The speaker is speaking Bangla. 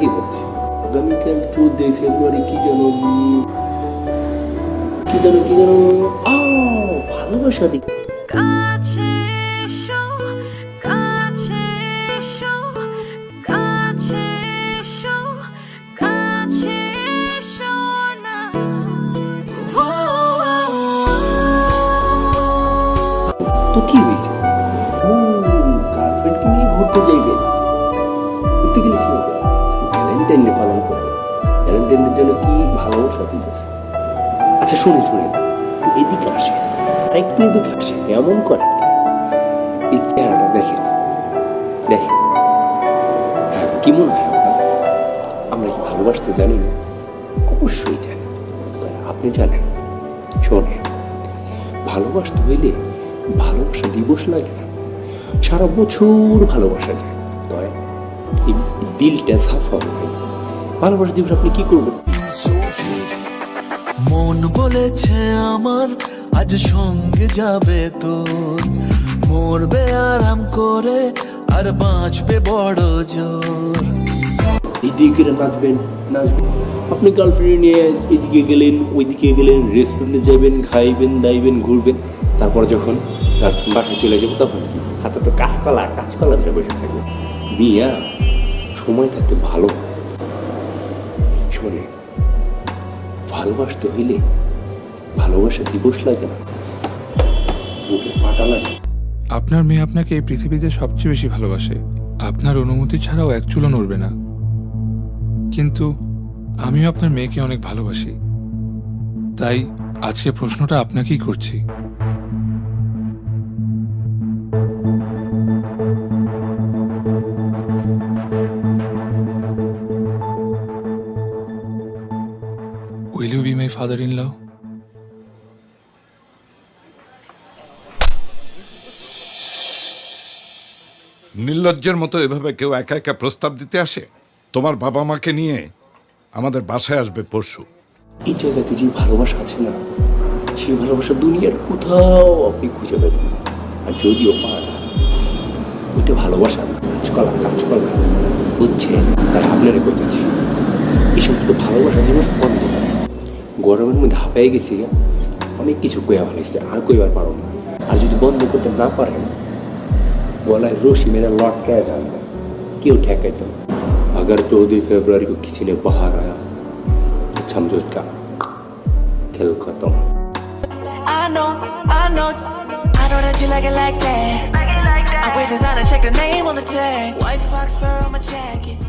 কি বলছি। আগামীকাল চোদ্দই ফেব্রুয়ারি কি যেন কি যেন কি যেন ভালোবাসা দিক। তো কি হয়েছে? ও গার্লফ্রেন্ডকে নিয়ে ঘুরতে যাইবে? ঘুরতে গেলে কি হবে? ভ্যালেন্টাইন ডে পালন করবে ভ্যালেন্টাইনের জন্য কি ভালোবাসা দিবস আচ্ছা শুনেন একটু এদিকে আসে আর একটু এদিকে আসে এমন করে এই চেহারাটা দেখেন। দেখেন। হ্যাঁ কি মনে হয় আমরা কি ভালোবাসতে জানি না? অবশ্যই জানি। আপনি জানেন। শোনেন, ভালোবাসতে হইলে ভালোবাসা দিবস লাগে সারা বছর ভালোবাসা যায়। তবে এই দিলটা সাফা হবে। ভালোবাসা দিবস আপনি কি করবেন? মন বলেছে আমার আজ সঙ্গে যাবে তোর। মরবে আরাম করে আর বাঁচবে বড় জোর। এদিকে নাচবেন নাচবেন। আপনি গার্লফ্রেন্ড নিয়ে এদিকে গেলেন ওইদিকে গেলেন রেস্টুরেন্টে যাবেন খাইবেন দাইবেন ঘুরবেন। তারপর যখন বাসায় চলে যাব তখন হাতে তো কাঁচকলা কাঁচকলা ধরে বসে থাকবে। বিয়া সময় থাকতে ভালো শোনে, ভালোবাসতে হইলে ভালোবাসা দিবস লাগে না। পাটা লাগে। আপনার মেয়ে আপনাকে এই পৃথিবীতে সবচেয়ে বেশি ভালোবাসে। আপনার অনুমতি ছাড়াও এক চুলো নড়বে না। কিন্তু আমিও আপনার মেয়েকে অনেক ভালোবাসি। তাই আজকে প্রশ্নটা আপনাকেই করছি। Will you be my father in law নির্লজ্জের মতো এভাবে কেউ একা একা প্রস্তাব দিতে আসে তোমার বাবা মাকে নিয়ে আমাদের বাসায় আসবে পরশু এই জায়গাতে যে ভালোবাসা আছে না সেই ভালোবাসা দুনিয়ার কোথাও আপনি খুঁজে পাবেন না। আর যদিও পান ওইটা ভালোবাসা না কাজকলা কাজকলা বুঝছে তাই আপনারা করতেছি এসব তো ভালোবাসা করে। গরমের মধ্যে হাঁপাই গেছি গা অনেক কিছু কইয়া ভালাইছে আর কইবার পারো না আর যদি বন্ধ করতে না পারেন গলায় রশি মেরে লটকায় যান কেউ ঠেকাইতো না अगर चौदह फरवरी को किसी ने बाहर आया तो समझो उसका खेल खत्म I know, I know, I know that you like it like that. I wear designer, check the name on the tag. White fox fur on my jacket.